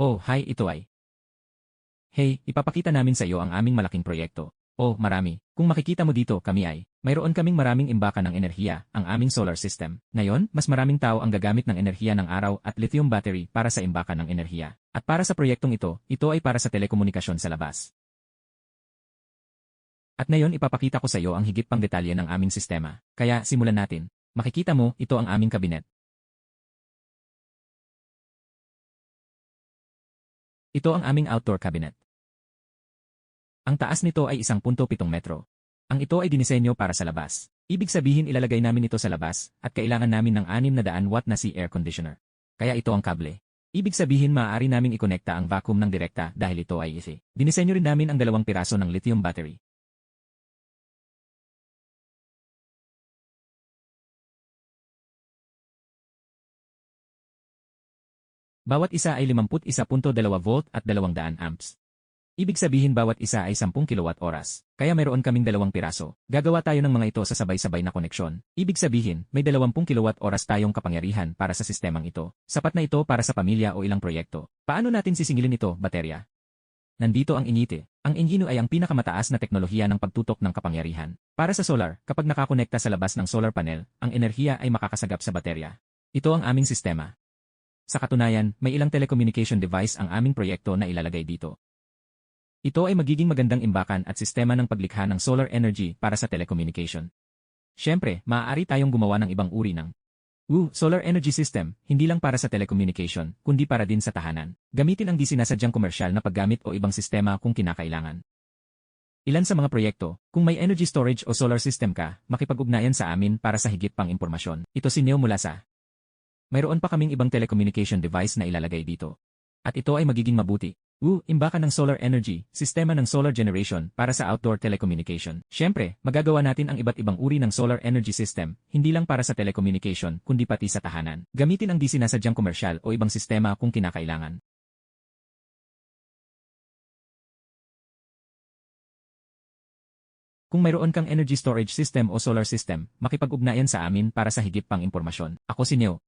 Oh, hi, ito ay. Hey, ipapakita namin sa iyo ang aming malaking proyekto. Oh, marami. Kung makikita mo dito, kami ay, mayroon kaming maraming imbakan ng enerhiya, ang aming solar system. Ngayon, mas maraming tao ang gagamit ng enerhiya ng araw at lithium battery para sa imbakan ng enerhiya. At para sa proyektong ito, ito ay para sa telekomunikasyon sa labas. At ngayon ipapakita ko sa iyo ang higit pang detalye ng aming sistema. Kaya simulan natin. Makikita mo, ito ang aming kabinet. Ito ang aming outdoor cabinet. Ang taas nito ay 1.7 metro. Ang ito ay dinisenyo para sa labas. Ibig sabihin ilalagay namin ito sa labas at kailangan namin ng 600 watt na si air conditioner. Kaya ito ang kable. Ibig sabihin maaari naming ikonekta ang vacuum ng direkta dahil ito ay easy. Dinisenyo rin namin ang dalawang piraso ng lithium battery. Bawat isa ay 51.2 volt at 200 amps. Ibig sabihin bawat isa ay 10 kilowatt oras. Kaya mayroon kaming dalawang piraso. Gagawa tayo ng mga ito sa sabay-sabay na koneksyon. Ibig sabihin, may 20 kilowatt oras tayong kapangyarihan para sa sistemang ito. Sapat na ito para sa pamilya o ilang proyekto. Paano natin sisingilin ito, baterya? Nandito ang inite. Ang Engino ay ang pinakamataas na teknolohiya ng pagtutok ng kapangyarihan. Para sa solar, kapag nakakonekta sa labas ng solar panel, ang enerhiya ay makakasagap sa baterya. Ito ang aming sistema. Sa katunayan, may ilang telecommunication device ang aming proyekto na ilalagay dito. Ito ay magiging magandang imbakan at sistema ng paglikha ng solar energy para sa telecommunication. Siyempre, maaari tayong gumawa ng ibang uri ng Woo, solar energy system, hindi lang para sa telecommunication, kundi para din sa tahanan. Gamitin ang di sinasadyang komersyal na paggamit o ibang sistema kung kinakailangan. Ilan sa mga proyekto, kung may energy storage o solar system ka, makipag-ugnayan sa amin para sa higit pang impormasyon. Ito si Neo mula sa mayroon pa kaming ibang telecommunication device na ilalagay dito. At ito ay magiging mabuti. Woo, imbakan ng solar energy, sistema ng solar generation para sa outdoor telecommunication. Siyempre, magagawa natin ang iba't ibang uri ng solar energy system, hindi lang para sa telecommunication, kundi pati sa tahanan. Gamitin ang di sinasadyang komersyal o ibang sistema kung kinakailangan. Kung mayroon kang energy storage system o solar system, makipag-ugnayan sa amin para sa higit pang impormasyon. Ako si Neo,